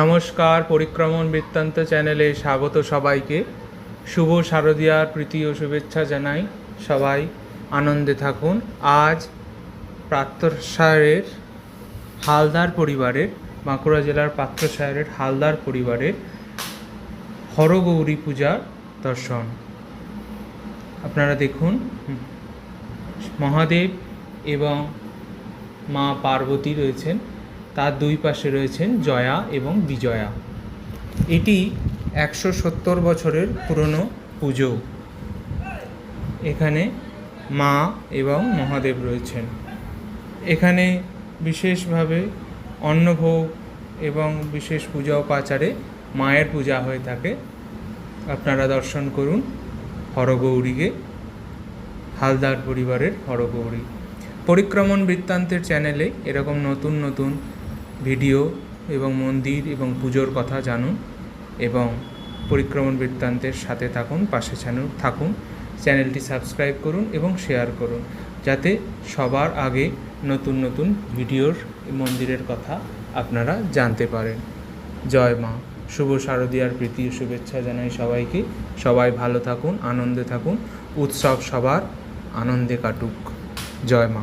নমস্কার, পরিক্রমণ বৃত্তান্ত চ্যানেলে স্বাগত সবাইকে। শুভ শারদীয়ার প্রীতি ও শুভেচ্ছা জানাই সবাই। আনন্দে থাকুন। আজ প্রাত্যসায়ের হালদার পরিবারের, বাঁকুড়া জেলার পাত্রসায়ের হালদার পরিবারের হরগৌরী পূজার দর্শন। আপনারা দেখুন, মহাদেব এবং মা পার্বতী রয়েছেন। তার দুই পাশে রয়েছেন জয়া এবং বিজয়া। এটি একশো সত্তর বছরের পুরনো পুজো। এখানে মা এবং মহাদেব রয়েছেন। এখানে বিশেষভাবে অন্নভোগ এবং বিশেষ পূজা উপাচারে মায়ের পূজা হয়ে থাকে। আপনারা দর্শন করুন হরগৌরীকে, হালদার পরিবারের হরগৌরী। পরিক্রমণ বৃত্তান্তের চ্যানেলে এরকম নতুন নতুন ভিডিও এবং মন্দির এবং পুজোর কথা জানুন এবং পরিক্রমণ বৃত্তান্তের সাথে থাকুন, পাশে থাকুন। চ্যানেলটি সাবস্ক্রাইব করুন এবং শেয়ার করুন যাতে সবার আগে নতুন নতুন ভিডিওর মন্দিরের কথা আপনারা জানতে পারেন। জয় মা। শুভ শারদীয়ার প্রীতি শুভেচ্ছা জানাই সবাইকে। সবাই ভালো থাকুন, আনন্দে থাকুন। উৎসব সবার আনন্দে কাটুক। জয় মা।